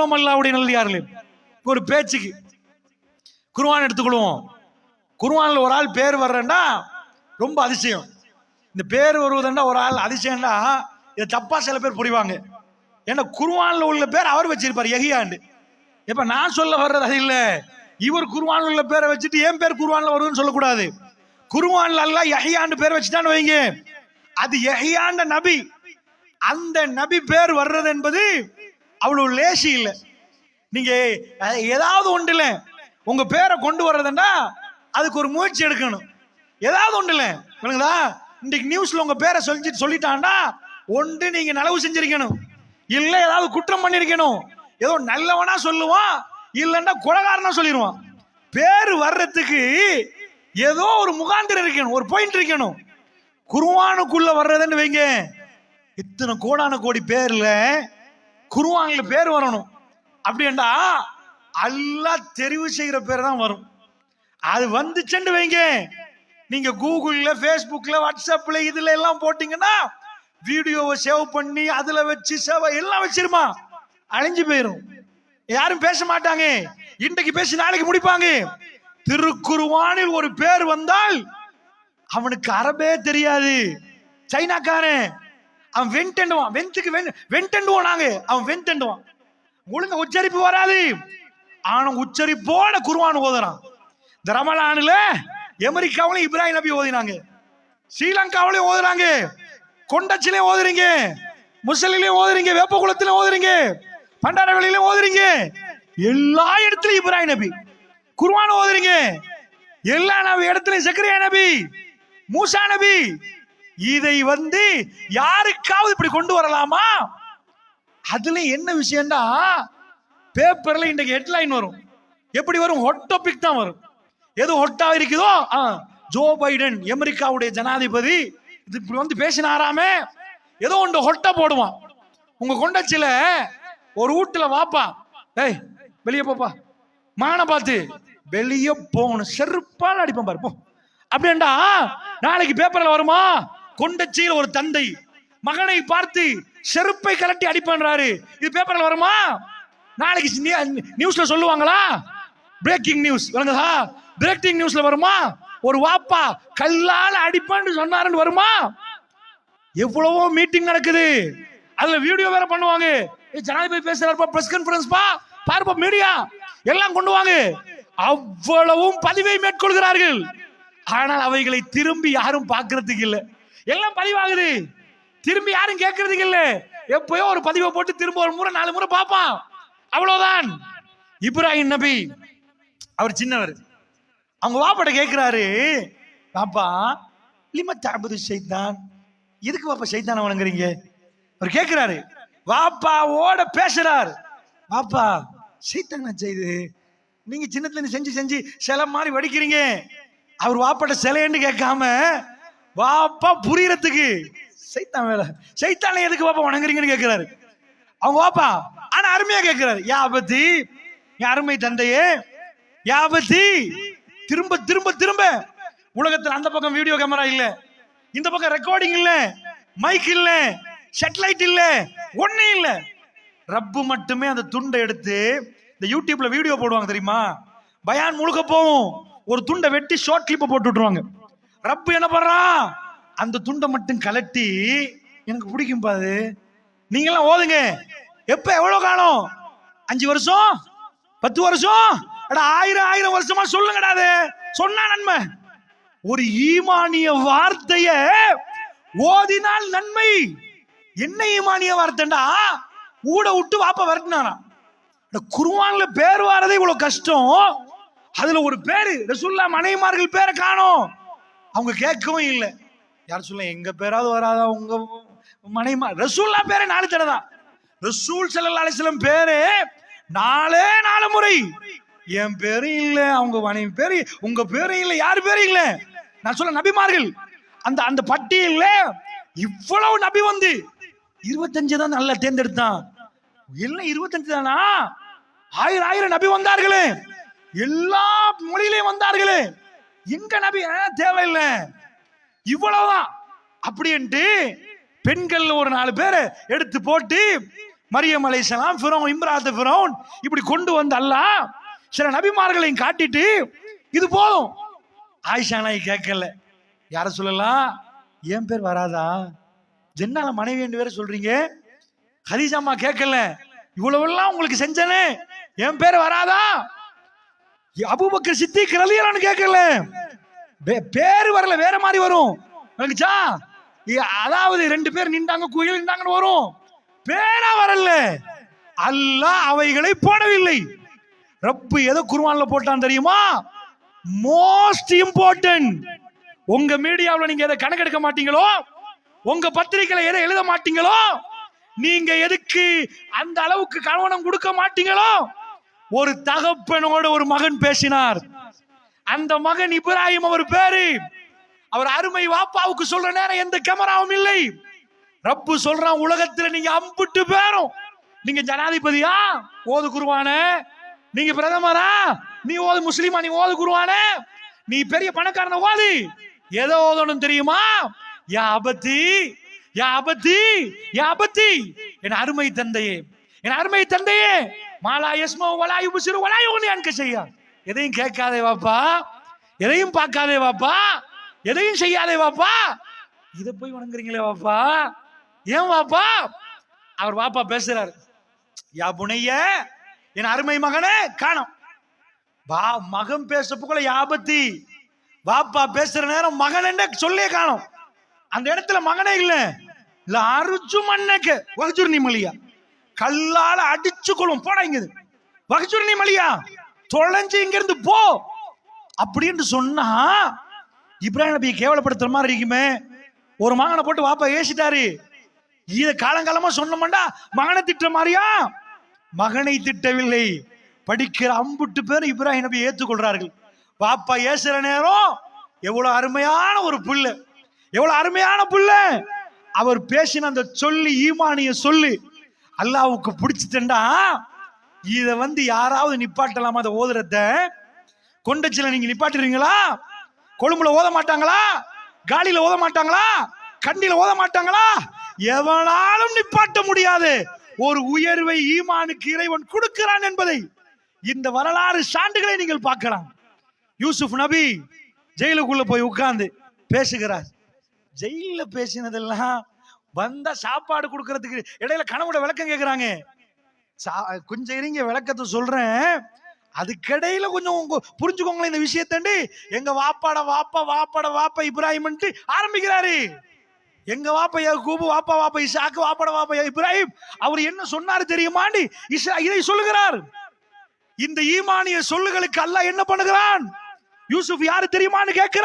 அல்லாவுடைய நல்லியார்களே ஒரு பேச்சுக்கு. குருவான் எடுத்துக்கொள்வோம். குருவானில் ஒரு ஆள் பேர் வர்றேன்னா ரொம்ப அதிசயம். இந்த பேர் வருவதுன்னா ஒரு ஆள் அதிசயம்னா இதை தப்பாக சில பேர் புரிவாங்க. ஏன்னா குருவானில் உள்ள பேர் அவர் வச்சிருப்பார் எகியாண்டு. இப்போ நான் சொல்ல வர்றது அது இல்லை. இவர் குருவானில் உள்ள பேரை வச்சுட்டு ஏன் பேர் குருவானில் வருதுன்னு சொல்லக்கூடாது. குருவானில் அல்ல எஹியாண்டு பேர் வச்சுட்டான்னு வைங்க. அது எஹியாண்ட நபி. அந்த நபி பேர் வர்றது என்பது அவ்வளவு லேசி இல்லை. நீங்க அஹ், ஏதாவது ஒன்றுல உங்க பேரை கொண்டு வர்றதுன்னா அதுக்கு ஒரு முயற்சி எடுக்கணும். ஏதாவது ஒன்றுல விளங்குதா? இன்னைக்கு நியூஸ்ல உங்க பேரை சொல்லி சொல்லிட்டான்னா ஒன்று நீங்க நலவு செஞ்சிருக்கணும். இல்ல ஏதாவது குற்றம் பண்ணிருக்கணும். ஏதோ நல்லவனா சொல்லுவான் இல்லைன்னா குலகாரனா சொல்லிடுவான் பேர் வர்றதுக்கு ஏதோ ஒரு முகாந்திரம் இருக்கணும் ஒரு பாயிண்ட் இருக்கணும். குருவானுக்குள்ள வர்றதுன்னு வைங்க. இத்தனை கோடான கோடி பேர்ல குருவான்ல பேர் வரணும். அப்படின்டா அல்லா தெரிவு செய்கிற பேர் தான் வரும். அது வந்துச்சுன்னு வைங்க. நீங்க கூகுள்ல ஃபேஸ்புக்ல வாட்ஸ்அப்ல இதுல எல்லாம் போட்டீங்கன்னா வீடியோவை சேவ் பண்ணி அதுல வச்சு சேவை எல்லாம் வச்சிருமா? அழிஞ்சு போயிடும் யாரும் பேச மாட்டாங்க. இன்றைக்கு பேசி நாளைக்கு முடிப்பாங்க. திருக்குருவானில் ஒரு பேர் வந்தால் அவனுக்கு அரபே தெரியாது. சைனாக்காரன் அவன் வெண்டண்டுவான் வெந்துக்கு வெண் வெண்டண்டுவான் நாங்க. அவன் வெண்டண்டுவான் ஒழுங்க உச்சரிப்பு வராது. ஆனா உச்சரிப்போட குருவான் ஓதுறான். இந்த ரமலானுல அமெரிக்காவிலும் இப்ராஹிம் நபி ஓதினாங்க. ஸ்ரீலங்காவிலையும் ஓதுறாங்க. கொண்டச்சிலையும் ஓதுறீங்க. முசலிலையும் ஓதுறீங்க. வேப்பகுளத்திலையும் ஓதுறீங்க. பண்டாரவெளியிலையும் ஓதுறீங்க. எல்லா இடத்துலயும் இப்ராஹிம் நபி. குர்ஆன் ஓதுறீங்க. எல்லா நபி இடத்துலயும் சக்கரியா நபி. மூசா நபி. இதை வந்து யாருக்காவது இப்படி கொண்டு வரலாமா? அதுல என்ன விஷயம்டா பேப்பர்ல இன்றைக்கு ஹெட்லைன் வரும். எப்படி வரும்? ஹொட் டாபிக் தான் வரும். எது ஹொட்டா இருக்குதோ? ஆ, ஜோ பைடன் அமெரிக்காவுடைய ஜனாதிபதி இது இப்படி வந்து பேசினாராமே. ஏதோ ஒன்று ஹொட்டை போடுவான். உங்க கொண்டச்சில ஒரு வீட்டுல வாப்பா ஏய் வெளியே போப்பா. மானை பார்த்து வெளியே போகணும். செருப்பால் அடிப்பான் பாரு போ. அப்படின்டா நாளைக்கு பேப்பர்ல வருமா? கொண்டச்சியில் ஒரு தந்தை மகனை பார்த்து செருப்பை கலட்டி அடிப்பான்றாரு. இது பேப்பர்ல வருமா? நாளைக்கு நியூஸ்ல சொல்லுவாங்களா? பிரேக்கிங் நியூஸ் விளங்குதா? பிரேக்கிங் நியூஸ்ல வருமா? ஒரு வாப்பா கல்லால அடிப்பான்னு சொன்னாருன்னு வருமா? எவ்வளவோ மீட்டிங் நடக்குது. அதுல வீடியோ வேற பண்ணுவாங்க. ஜனாதிபதி பேசுறாருப்பா பிரஸ் கான்ஃபரன்ஸ் பா. பாருப்பா மீடியா எல்லாம் கொண்டு வாங்க. அவ்வளவும் பதிவை மேற்கொள்கிறார்கள். ஆனால் அவைகளை திரும்பி யாரும் பார்க்கறதுக்கு இல்லை. எல்லாம் பதிவாகுது. திரும்பி யாரும் கேட்கறதுக்கு இல்ல. எப்பயோ ஒரு பதிவை போட்டு திரும்ப ஒரு முறை நாலு முறை பார்ப்பான். அவ்வளவுதான். இப்ராஹிம் நபி அவர் சின்னவர். அவங்க வாப்பாட்ட கேட்கிறாரு பாப்பா லிம தாபது சைத்தான் எதுக்கு பாப்பா சைத்தான வணங்குறீங்க? அவர் கேட்கிறாரு வாப்பாவோட பேசுறார். வாப்பா சைத்தான் செய்து? நீங்க சின்னத்துல செஞ்சு செஞ்சு சிலை மாதிரி வடிக்கிறீங்க. அவர் வாப்பாட்ட சிலைன்னு கேட்காம வாப்பா புரியறதுக்கு. சைத்தான் வேலை. சைத்தானை எதுக்கு வாப்பா வணங்குறீங்கன்னு கேட்கிறாரு அவங்க வாப்பா ஆனா அருமையா கேட்கிறாரு யாபத்தி என் அருமை தந்தையே. யாபத்தி திரும்ப திரும்ப திரும்ப. உலகத்துல அந்த பக்கம் வீடியோ கேமரா இல்ல. இந்த பக்கம் ரெக்கார்டிங் இல்ல. மைக் இல்ல. செட்டலைட் இல்ல. ஒன்னும் இல்ல. ரப்பு மட்டுமே அந்த துண்டை எடுத்து இந்த யூடியூப்ல வீடியோ போடுவாங்க தெரியுமா? பயான் முழுக்க போகும். ஒரு துண்டை வெட்டி ஷார்ட் கிளிப்பை போட்டு விட்டுருவாங்க. ரப்பு என்ன பண்றான் அந்த துண்டை மட்டும் கலட்டி எனக்கு பிடிக்கும் பாது நீங்களாம் ஓதுங்க. எப்ப? எவ்வளவு காலம்? அஞ்சு வருஷம்? பத்து வருஷம்? ஆயிரம் ஆயிரம் வருஷமா சொல்லுங்கடா அது. சொன்னா நன்மை. ஒரு ஈமானிய வார்த்தைய ஓதினால் நன்மை. என்ன ஈமானிய வார்த்தைண்டா? ஊட விட்டு வாப்ப வரட்டினாராம். இந்த குருவான்ல பேர் வாரதே இவ்வளவு கஷ்டம். அதுல ஒரு பேரு ரசுல்லா மனைவிமார்கள் பேரை காணும். அவங்க கேட்கவும் இல்லை. யார் சொல்ல எங்க பேராவது வராதா? உங்க மனைமா ரசூல்லா பேரே நாலு தடவை தான். ரசூல் ஸல்லல்லாஹு அலைஹி பேரு நாலே நாலு முறை. என் பேரும் இல்ல அவங்க மனைவி பேரு உங்க பேரும் இல்ல யார் பேரும் இல்ல? நான் சொல்ல நபிமார்கள். அந்த அந்த பட்டியல இவ்வளவு நபி வந்து இருபத்தஞ்சு தான் நல்லா தேர்ந்தெடுத்தான். இல்லை இருபத்தஞ்சு தானா? ஆயிரம் ஆயிரம் நபி வந்தார்களே. எல்லா மொழியிலையும் இங்க நபி தேவையில்லை. இவ்வளவுதான். அப்படின்ட்டு பெண்கள் ஒரு நாலு பேரை எடுத்து போட்டு மரியம் அலைசலாம் ஃபிரோன் இம்ராத் ஃபிரோன் இப்படி கொண்டு வந்து அல்ல சில நபிமார்களையும் காட்டிட்டு இது போதும். ஆயிஷா நாய் கேட்கல. யார சொல்லலாம்? என் பேர் வராதா? ஜென்னால மனைவி என்று வேற சொல்றீங்க? ஹரிசாமா கேட்கல. இவ்வளவெல்லாம் உங்களுக்கு செஞ்சனே. என் பேர் வராதா? அபூபக்கர் சித்திக் ரலியலான்னு கேட்கல பே- பேரு வரல வேற மாதிரி வரும். விளங்குச்சா அதாவது ரெண்டு பேர் நின்றாங்க குயில் நின்றாங்கன்னு வரும். பேரா வரல. அல்லாஹ் அவைகளை போடவில்லை. ரப்பு எதை குர்ஆன்ல போட்டான் தெரியுமா? Most important. உங்க மீடியாவில் நீங்க எதை கணக்கெடுக்க மாட்டீங்களோ? உங்க பத்திரிகையில எதை எழுத மாட்டீங்களோ? நீங்க எதுக்கு அந்த அளவுக்கு கவனம் கொடுக்க மாட்டீங்களோ? ஒரு தகப்பனோட ஒரு மகன் பேசினார். அந்த மகன் இப்ராஹிம் அவர் பேரு. அவர் அருமை வாப்பாவுக்கு சொல்ற நேரம் எந்த கேமராவும் இல்லை. ரப்பு சொல்றான் உலகத்துல நீங்க அம்புட்டு பேரும். நீங்க ஜனாதிபதியா? ஓது குருவான. நீங்க பிரதமரா? நீ ஓது முஸ்லிமா? நீ ஓது குருவான. நீ பெரிய பணக்காரன ஓது. எதை ஓதணும் தெரியுமா? யா அபத்தி யா அபத்தி யா அபத்தி. என் அருமை தந்தையே என் அருமை தந்தையே மாலா எஸ்மோ வலாயு புசிறு வலாயு எனக்கு செய்யும் எதையும் கேட்காதே வாப்பா. எதையும் பார்க்காதே வாப்பா. எதையும் செய்யாதே வாப்பா. இதை போய் வணங்குறீங்களே வாப்பா. ஏன் வாப்பா? அவர் வாப்பா பேசுறாரு. யா புனைய என் அருமை மகனே காணோம். வா மகன் பேசப்புக்குள்ள யாபத்தி. வாப்பா பேசுற நேரம் மகன் சொல்லே காணும். அந்த இடத்துல மகனே இல்ல. இல்ல அரிச்சு மண்ணக்கு வகச்சுரு நீ மலியா கல்லால அடிச்சு கொள்ளும். போடா இங்க வகச்சுரு நீ மலியா தொலைஞ்சு இங்க இருந்து போ அப்படின்னு சொன்னா இப்ராஹிம் நபியை கேவலப்படுத்துற மாதிரி இருக்குமே. ஒரு மகனை போட்டு வாப்பா ஏசிட்டாரு. இத காலங்காலமா சொன்னோம்டா மகனை திட்ட மாதிரியா? மகனை திட்டவில்லை. படிக்கிற அம்புட்டு பேர் இப்ராஹிம் நபி ஏத்துக்கொள்றார்கள். வாப்பா ஏசுற நேரம் எவ்வளவு அருமையான ஒரு புல்லு எவ்வளவு அருமையான புல்லு அவர் பேசின அந்த சொல்லி ஈமானிய சொல்லு அல்லாவுக்கு பிடிச்சிட்டா இத வந்து யாராவது நிப்பாட்டலாமா அதை ஓதுறத கொண்டச்சில நீங்க நிப்பாட்டுறீங்களா? கொழும்புல ஓத மாட்டாங்களா? காலியில ஓத மாட்டாங்களா? கண்டில ஓத மாட்டாங்களா? எவனாலும் நிப்பாட்ட முடியாது. ஒரு உயர்வை ஈமானுக்கு இறைவன் கொடுக்கிறான் என்பதை இந்த வரலாறு சான்றுகளை நீங்கள் பார்க்கலாம். யூசுப் நபி ஜெயிலுக்குள்ள போய் உட்கார்ந்து பேசுகிறார். ஜெயில பேசினதெல்லாம் வந்தா சாப்பாடு கொடுக்கறதுக்கு இடையில கனவுட விளக்கம் கேக்குறாங்க. சா- கொஞ்சம் இருங்க விளக்கத்தை சொல்றேன். அதுக்கிடையில கொஞ்சம் புரிஞ்சுக்கோங்களேன் இந்த விஷயத்தண்டு. எங்க வாப்பாட வாப்பா வாப்பாட வாப்பா இப்ராஹிம் ஆரம்பிக்கிறாரு. எங்க வாப்பா யாக்கூபு வாப்பா வாப்பா இசாக்கு வாப்பாட வாப்பா இப்ராஹிம் அவர் என்ன சொன்னாரு தெரியுமாண்டி இசா இதை சொல்லுகிறார். இந்த ஈமானிய சொல்லுகளுக்கு அல்லாஹ் என்ன பண்ணுகிறான்? யூசுப் யாரு தெரியுமான்னு கேட்கிறார்